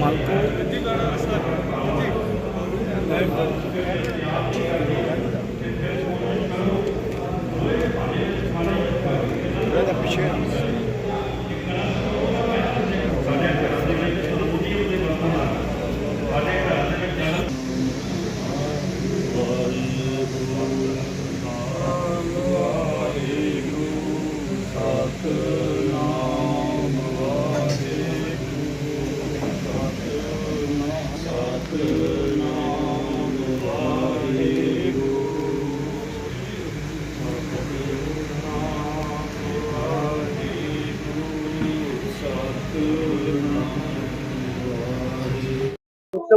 मालको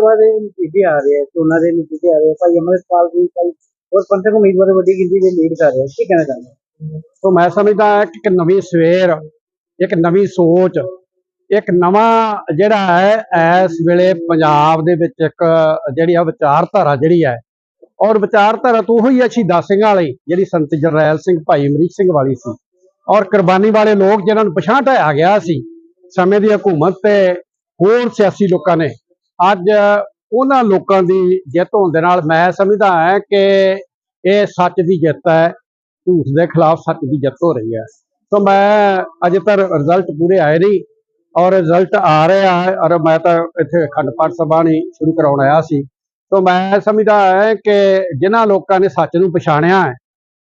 ਲੋਕ ਦੇ ਨਤੀਜੇ ਆ ਰਹੇ ਆ ਚੋਣਾਂ ਦੇ ਨਤੀਜੇ ਆ ਰਹੇ ਆ। ਭਾਈ ਅਮਰਿਤਪਾਲ ਜੀ, ਭਾਈ ਹੋਰ ਪੰਥਕ ਉਮੀਦਵਾਰ ਵੱਡੀ ਗਿਣਤੀ ਦੇ ਲੀਡ ਕਰ ਰਹੇ ਆ। ਕੀ ਕਹਿਣਾ ਚਾਹੁੰਦੇ ਸੋ ਮੈਂ ਸਮਝਦਾ ਕਿ ਇੱਕ ਨਵੀਂ ਸਵੇਰ, ਇੱਕ ਨਵੀਂ ਸੋਚ, ਇੱਕ ਨਵਾਂ ਜਿਹੜਾ ਹੈ, ਇਸ ਵੇਲੇ ਪੰਜਾਬ ਦੇ ਵਿੱਚ ਇੱਕ ਜਿਹੜੀ ਆ ਵਿਚਾਰਧਾਰਾ ਜਿਹੜੀ ਹੈ, ਔਰ ਵਿਚਾਰਧਾਰਾ ਤੋਂ ਉਹੀ ਹੈ ਸ਼ਹੀਦਾਂ ਸਿੰਘਾਂ ਵਾਲੀ, ਜਿਹੜੀ ਸੰਤ ਜਰਨੈਲ ਸਿੰਘ ਭਾਈ ਅਮਰੀਕ ਸਿੰਘ ਵਾਲੀ ਸੀ। ਔਰ ਕੁਰਬਾਨੀ ਵਾਲੇ ਲੋਕ ਜਿਹਨਾਂ ਨੂੰ ਪਛਾਣ ਢਾਇਆ ਗਿਆ ਸੀ, ਸਮੇਂ ਦੀ ਹਕੂਮਤ ਤੇ ਹੋਰ ਸਿਆਸੀ ਲੋਕਾਂ ਨੇ ਅੱਜ ਉਹਨਾਂ ਲੋਕਾਂ ਦੀ ਜਿੱਤ ਹੋਣ ਦੇ ਨਾਲ ਮੈਂ ਸਮਝਦਾ ਹਾਂ ਕਿ ਇਹ ਸੱਚ ਦੀ ਜਿੱਤ ਹੈ, ਝੂਠ ਦੇ ਖਿਲਾਫ ਸੱਚ ਦੀ ਜਿੱਤ ਹੋ ਰਹੀ ਹੈ। ਸੋ ਮੈਂ ਅਜੇ ਤੱਕ ਰਿਜ਼ਲਟ ਪੂਰੇ ਆਏ ਨਹੀਂ ਔਰ ਰਿਜ਼ਲਟ ਆ ਰਿਹਾ ਹੈ ਔਰ ਮੈਂ ਤਾਂ ਇੱਥੇ ਅਖੰਡ ਪਾਠ ਸਭਾ ਨਹੀਂ ਸ਼ੁਰੂ ਕਰਾਉਣ ਆਇਆ ਸੀ। ਸੋ ਮੈਂ ਸਮਝਦਾ ਹਾਂ ਕਿ ਜਿਨ੍ਹਾਂ ਲੋਕਾਂ ਨੇ ਸੱਚ ਨੂੰ ਪਛਾਣਿਆ ਹੈ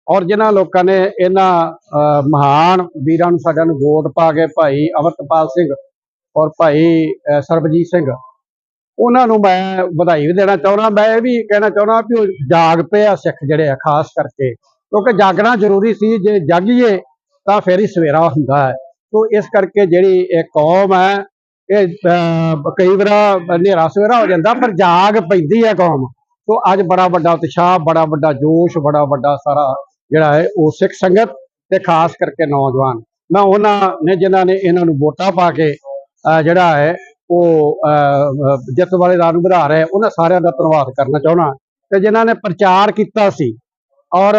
ਔਰ ਜਿਨ੍ਹਾਂ ਲੋਕਾਂ ਨੇ ਇਹਨਾਂ ਮਹਾਨ ਵੀਰਾਂ ਨੂੰ ਸਾਡਿਆਂ ਨੂੰ ਵੋਟ ਪਾ ਕੇ ਭਾਈ ਅਮਰਤਪਾਲ ਸਿੰਘ ਔਰ ਭਾਈ ਸਰਬਜੀਤ ਸਿੰਘ ਉਹਨਾਂ ਨੂੰ ਮੈਂ ਵਧਾਈ ਵੀ ਦੇਣਾ ਚਾਹੁੰਦਾ ਮੈਂ ਇਹ ਵੀ ਕਹਿਣਾ ਚਾਹੁੰਦਾ ਵੀ ਉਹ ਜਾਗ ਪਏ ਆ ਸਿੱਖ ਜਿਹੜੇ ਆ ਖਾਸ ਕਰਕੇ। ਕਿਉਂਕਿ ਜਾਗਣਾ ਜ਼ਰੂਰੀ ਸੀ ਜੇ ਜਾਗੀਏ ਤਾਂ ਫਿਰ ਹੀ ਸਵੇਰਾ ਹੁੰਦਾ ਹੈ। ਸੋ ਇਸ ਕਰਕੇ ਜਿਹੜੀ ਇਹ ਕੌਮ ਹੈ ਇਹ ਕਈ ਵਾਰ ਹਨੇਰਾ ਸਵੇਰਾ ਹੋ ਜਾਂਦਾ ਪਰ ਜਾਗ ਪੈਂਦੀ ਹੈ ਕੌਮ। ਸੋ ਅੱਜ ਬੜਾ ਵੱਡਾ ਉਤਸ਼ਾਹ ਬੜਾ ਵੱਡਾ ਜੋਸ਼ ਬੜਾ ਵੱਡਾ ਸਾਰਾ ਜਿਹੜਾ ਹੈ ਉਹ ਸਿੱਖ ਸੰਗਤ ਤੇ ਖਾਸ ਕਰਕੇ ਨੌਜਵਾਨ। ਮੈਂ ਉਹਨਾਂ ਨੇ ਜਿਨ੍ਹਾਂ ਨੇ ਇਹਨਾਂ ਨੂੰ ਵੋਟਾਂ ਪਾ ਕੇ ਅਹ, ਜਿਹੜਾ ਹੈ ਉਹ ਜਿੱਤ ਵਾਲੇ ਰਾਹ ਨੂੰ ਵਧਾ ਰਹੇ ਉਹਨਾਂ ਸਾਰਿਆਂ ਦਾ ਧੰਨਵਾਦ ਕਰਨਾ ਚਾਹੁੰਦਾ ਤੇ ਜਿਨ੍ਹਾਂ ਨੇ ਪ੍ਰਚਾਰ ਕੀਤਾ ਸੀ, ਔਰ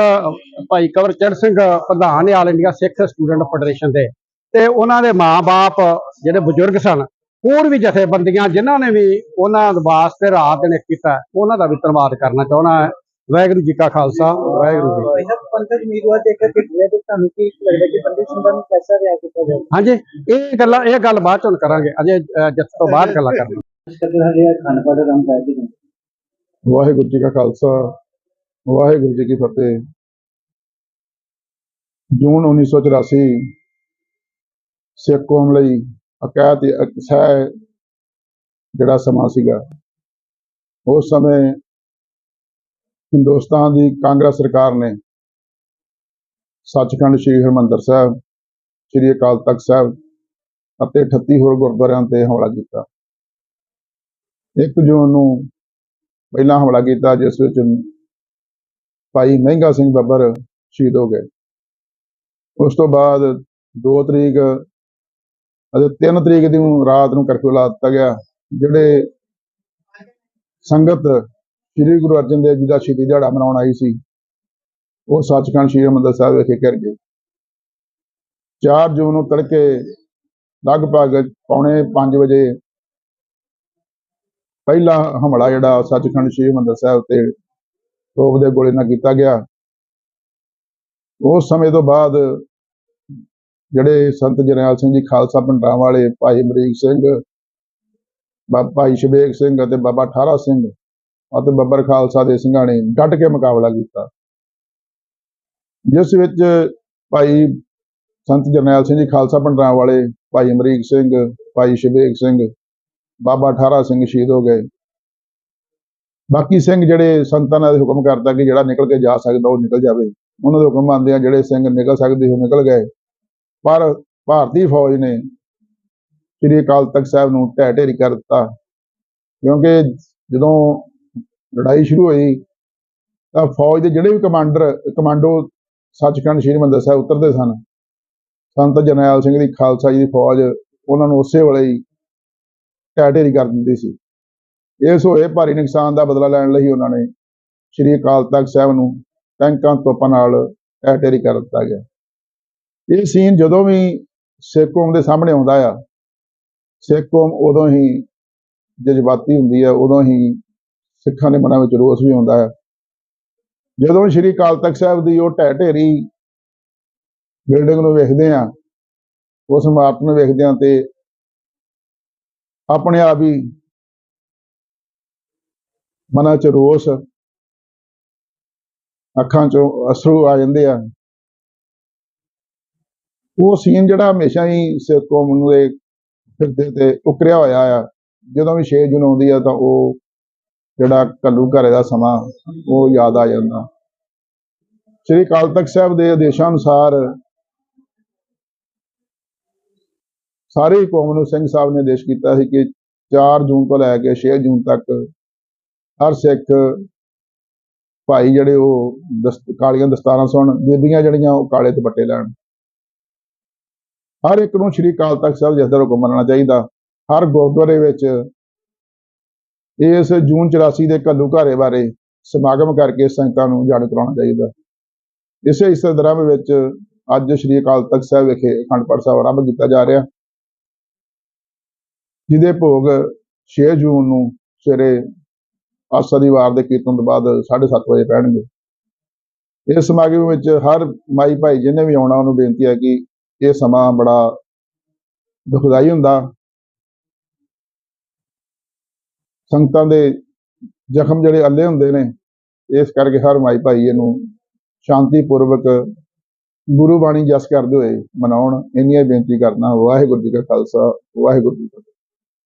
ਭਾਈ ਕਵਰਚੰਦ ਸਿੰਘ ਪ੍ਰਧਾਨ all India Sikh student federation ਦੇ, ਤੇ ਉਹਨਾਂ ਦੇ ਮਾਪੇ ਜਿਹੜੇ ਬਜ਼ੁਰਗ ਸਨ, ਹੋਰ ਵੀ ਜਥੇਬੰਦੀਆਂ ਜਿਨ੍ਹਾਂ ਨੇ ਵੀ ਉਹਨਾਂ ਵਾਸਤੇ ਰਾਤ ਦਿਨ ਕੀਤਾ, ਉਹਨਾਂ ਦਾ ਵੀ ਧੰਨਵਾਦ ਕਰਨਾ ਚਾਹੁੰਦਾ ਵਾਹਿਗੁਰੂ ਜੀ ਕਾ ਖਾਲਸਾ ਵਾਹਿਗੁਰੂ ਜੀ ਕੀ ਫਤਿਹ। ਇਹਨਾਂ ਪੰਥਕ ਉਮੀਦਵਾਰ ਦੇ ਕੇ ਕਿਹੜੇ ਤੇ ਤੁਹਾਨੂੰ ਕੀ ਲੱਗਦਾ ਕਿ ਪੰਡਿਤ ਸਿੰਘਾਂ ਨੂੰ ਕੈਸਾ ਰਿਹਾ ਕੀਤਾ ਜਾਏ ਹਾਂਜੀ ਇਹ ਗੱਲਾਂ ਇਹ ਗੱਲ ਬਾਅਦ ਚੋਂ ਕਰਾਂਗੇ। ਅਜੇ ਜਿੱਤ ਤੋਂ ਬਾਅਦ ਗੱਲਾਂ ਕਰਾਂਗੇ ਵਾਹਿਗੁਰੂ ਜੀ ਕਾ ਖਾਲਸਾ ਵਾਹਿਗੁਰੂ ਜੀ ਕੀ ਫਤਿਹ। ਜੂਨ 1984 ਸਿੱਖ ਕੌਮ ਲਈ ਅਕਾਇਤ ਅਕਸੈ ਜਿਹੜਾ ਸਮਾਂ ਸੀਗਾ ਉਸ ਸਮੇਂ ਹਿੰਦੁਸਤਾਨ ਦੀ ਕਾਂਗਰਸ ਸਰਕਾਰ ਨੇ ਸੱਚਖੰਡ ਸ੍ਰੀ ਹਰਿਮੰਦਰ ਸਾਹਿਬ, ਸ੍ਰੀ ਅਕਾਲ ਤਖਤ ਸਾਹਿਬ ਅਤੇ 38 ਹੋਰ ਗੁਰਦੁਆਰਿਆਂ ਤੇ ਹਮਲਾ ਕੀਤਾ। 1 ਜੂਨ ਨੂੰ ਪਹਿਲਾ ਹਮਲਾ ਕੀਤਾ, ਜਿਸ ਵਿੱਚ ਭਾਈ ਮਹਿੰਗਾ ਸਿੰਘ ਬੱਬਰ ਸ਼ਹੀਦ ਹੋ ਗਏ। ਉਸ ਤੋਂ ਬਾਅਦ 2 ਤਰੀਕ ਅਤੇ 3 ਤਰੀਕ ਦੀ ਰਾਤ ਨੂੰ ਕਰਫਿਊ ਲਾ ਦਿੱਤਾ ਗਿਆ, ਜਿਹੜੇ ਸੰਗਤ ਸ੍ਰੀ ਗੁਰੂ ਅਰਜਨ ਦੇਵ ਜੀ ਦਾ ਸ਼ਹੀਦੀ ਦਿਹਾੜਾ ਮਨਾਉਣ ਆਈ ਸੀ। ਉਹ ਸੱਚਖੰਡ ਸ੍ਰੀ ਹਰਿਮੰਦਰ ਸਾਹਿਬ ਵਿਖੇ ਕਰ ਗਏ। 4 ਜੂਨ ਨੂੰ ਤੜਕੇ ਲਗਭਗ ਪੌਣੇ 5 ਵਜੇ ਪਹਿਲਾ ਹਮਲਾ ਜਿਹੜਾ ਸੱਚਖੰਡ ਸ੍ਰੀ ਹਰਿਮੰਦਰ ਸਾਹਿਬ ਤੇ ਤੋਪ ਦੇ ਗੋਲੇ ਨਾਲ ਕੀਤਾ ਗਿਆ। ਉਸ ਸਮੇਂ ਤੋਂ ਬਾਅਦ ਜਿਹੜੇ ਸੰਤ ਜਰਨੈਲ ਸਿੰਘ ਜੀ, ਖਾਲਸਾ ਪਿੰਡਾਂ ਵਾਲੇ ਭਾਈ ਅਮਰੀਕ ਸਿੰਘ ਬਾਬਾ ਭਾਈ ਸ਼ਬੇਕ ਸਿੰਘ ਅਤੇ ਬਾਬਾ ਠਾਰਾ ਸਿੰਘ ਅਤੇ ਬੱਬਰ ਖਾਲਸਾ ਦੇ ਸਿੰਘਾਂ ਨੇ ਡਟ ਕੇ ਮੁਕਾਬਲਾ ਕੀਤਾ। ਜਿਸ ਵਿੱਚ ਭਾਈ ਸੰਤ ਜਰਨੈਲ ਸਿੰਘ ਜੀ ਖਾਲਸਾ ਪਿੰਡਾਂ ਵਾਲੇ ਭਾਈ ਅਮਰੀਕ ਸਿੰਘ, ਭਾਈ ਸ਼ਬੇਕ ਸਿੰਘ, ਬਾਬਾ ਠਾਰਾ ਸਿੰਘ ਸ਼ਹੀਦ ਹੋ ਗਏ। ਬਾਕੀ ਸਿੰਘ ਜਿਹੜੇ ਸੰਤਾਂ ਨੇ ਹੁਕਮ ਕਰਤਾ ਕਿ ਜਿਹੜਾ ਨਿਕਲ ਕੇ ਜਾ ਸਕਦਾ ਉਹ ਨਿਕਲ ਜਾਵੇ। ਉਹਨਾਂ ਦੇ ਹੁਕਮ ਮੰਨਦੇ ਆ ਜਿਹੜੇ ਸਿੰਘ ਨਿਕਲ ਸਕਦੇ ਉਹ ਨਿਕਲ ਗਏ। ਪਰ ਭਾਰਤੀ ਫੌਜ ਨੇ ਸ੍ਰੀ ਅਕਾਲ ਤਖਤ ਸਾਹਿਬ ਨੂੰ ਢਹਿ ਢੇਰੀ ਕਰ ਦਿੱਤਾ। ਕਿਉਂਕਿ ਜਦੋਂ ਲੜਾਈ ਸ਼ੁਰੂ ਹੋਈ। ਤਾਂ ਫੌਜ ਦੇ ਜਿਹੜੇ ਵੀ ਕਮਾਂਡਰ, ਕਮਾਂਡੋ ਸੱਚਖੰਡ ਸ੍ਰੀ ਹਰਿਮੰਦਰ ਸਾਹਿਬ ਉਤਰਦੇ ਸਨ। ਸੰਤ ਜਰਨੈਲ ਸਿੰਘ ਦੀ ਖਾਲਸਾ ਜੀ ਦੀ ਫੌਜ ਉਹਨਾਂ ਨੂੰ ਉਸੇ ਵੇਲੇ ਹੀ ਟੈਟੇਰੀ ਕਰ ਦਿੰਦੀ ਸੀ। ਇਸ ਹੋਏ ਭਾਰੀ ਨੁਕਸਾਨ ਦਾ ਬਦਲਾ ਲੈਣ ਲਈ ਉਹਨਾਂ ਨੇ ਸ੍ਰੀ ਅਕਾਲ ਤਖਤ ਸਾਹਿਬ ਨੂੰ ਟੈਂਕਾਂ ਤੋਪਾਂ ਨਾਲ ਟੈਟੇਰੀ ਕਰ ਦਿੱਤਾ ਗਿਆ। ਇਹ ਸੀਨ ਜਦੋਂ ਵੀ ਸਿੱਖ ਕੌਮ ਦੇ ਸਾਹਮਣੇ ਆਉਂਦਾ ਆ, ਸਿੱਖ ਕੌਮ ਉਦੋਂ ਹੀ ਜਜ਼ਬਾਤੀ ਹੁੰਦੀ ਹੈ ਉਦੋਂ ਹੀ ਸਿੱਖਾਂ ਦੇ ਮਨਾਂ ਵਿੱਚ ਰੋਸ ਵੀ ਹੁੰਦਾ ਹੈ। ਜਦੋਂ ਸ਼੍ਰੀ ਅਕਾਲ ਤਖਤ ਸਾਹਿਬ ਦੀ ਉਹ ਢਹਿ ਢੇਰੀ ਬਿਲਡਿੰਗ ਨੂੰ ਵੇਖਦੇ ਆ ਉਸ ਇਮਾਰਤ ਨੂੰ ਵੇਖਦੇ ਆ ਤੇ ਆਪਣੇ ਆਪ ਹੀ ਮਨਾਂ 'ਚ ਰੋਸ ਅੱਖਾਂ 'ਚੋਂ ਅਸਰੂ ਆ ਜਾਂਦੇ ਆ। ਉਹ ਸੀਨ ਜਿਹੜਾ ਹਮੇਸ਼ਾ ਹੀ ਸਿੱਖ ਕੌਮ ਨੂੰ ਦੇ ਫਿਰਦੇ ਤੇ ਉਕਰਿਆ ਹੋਇਆ ਆ। ਜਦੋਂ ਵੀ 6 ਜੂਨ ਆਉਂਦੀ ਆ ਤਾਂ ਉਹ ਜਿਹੜਾ ਕੱਲੂ ਘਰੇ ਦਾ ਸਮਾਂ, ਉਹ ਯਾਦ ਆ ਜਾਂਦਾ। ਸ੍ਰੀ ਅਕਾਲ ਤਖਤ ਸਾਹਿਬ ਦੇ ਆਦੇਸ਼ਾਂ ਅਨੁਸਾਰ ਸਾਰੀ ਕੌਮ ਨੂੰ ਸਿੰਘ ਸਾਹਿਬ ਨੇ ਆਦੇਸ਼ ਕੀਤਾ ਸੀ ਕਿ 4 ਜੂਨ ਤੋਂ ਲੈ ਕੇ 6 ਜੂਨ ਤੱਕ ਹਰ ਸਿੱਖ ਭਾਈ ਜਿਹੜੇ ਉਹ ਦਸਤ ਕਾਲੀਆਂ ਦਸਤਾਰਾਂ ਸੁਣ, ਬੀਬੀਆਂ ਜਿਹੜੀਆਂ ਉਹ ਕਾਲੇ ਦੁਪੱਟੇ ਲੈਣ। ਹਰ ਇੱਕ ਨੂੰ ਸ੍ਰੀ ਅਕਾਲ ਤਖਤ ਸਾਹਿਬ ਜਿਸ ਦਾ ਹੁਕਮ ਮੰਨਣਾ ਚਾਹੀਦਾ, ਹਰ ਗੁਰਦੁਆਰੇ ਵਿੱਚ ਇਸ ਜੂਨ 84 ਦੇ ਘੱਲੂ ਘਾਰੇ ਬਾਰੇ ਸਮਾਗਮ ਕਰਕੇ ਸੰਗਤਾਂ ਨੂੰ ਜਾਣੂ ਕਰਾਉਣਾ ਚਾਹੀਦਾ। ਇਸੇ ਇਸੇ ਦਰਾਂ ਵਿੱਚ ਅੱਜ ਸ੍ਰੀ ਅਕਾਲ ਤਖਤ ਸਾਹਿਬ ਵਿਖੇ ਅਖੰਡ ਪਾਠ ਸਾਹਿਬ ਆਰੰਭ ਕੀਤਾ ਜਾ ਰਿਹਾ। ਜਿਹਦੇ ਭੋਗ 6 ਜੂਨ ਨੂੰ ਸਵੇਰੇ ਆਸਾ ਦੀ ਵਾਰ ਦੇ ਕੀਰਤਨ ਤੋਂ ਬਾਅਦ 7:30 ਵਜੇ ਪੈਣਗੇ। ਇਸ ਸਮਾਗਮ ਵਿੱਚ ਹਰ ਮਾਈ ਭਾਈ ਜਿਹਨੇ ਵੀ ਆਉਣਾ, ਉਹਨੂੰ ਬੇਨਤੀ ਹੈ ਕਿ ਇਹ ਸਮਾਂ ਬੜਾ ਦੁਖਦਾਈ ਹੁੰਦਾ। ਸੰਗਤਾਂ ਦੇ ਜ਼ਖਮ ਜਿਹੜੇ ਅੱਲੇ ਹੁੰਦੇ ਨੇ, ਇਸ ਕਰਕੇ ਹਰ ਮਾਈ ਭਾਈ ਇਹਨੂੰ ਸ਼ਾਂਤੀਪੂਰਵਕ ਗੁਰੂ ਬਾਣੀ ਜਸ ਕਰਦੇ ਹੋਏ ਮਨਾਉਣ, ਇੰਨੀਆਂ ਬੇਨਤੀ ਕਰਨਾ ਵਾਹਿਗੁਰੂ ਜੀ ਕਾ ਖਾਲਸਾ, ਵਾਹਿਗੁਰੂ ਜੀ ਕੀ ਫਤਿਹ।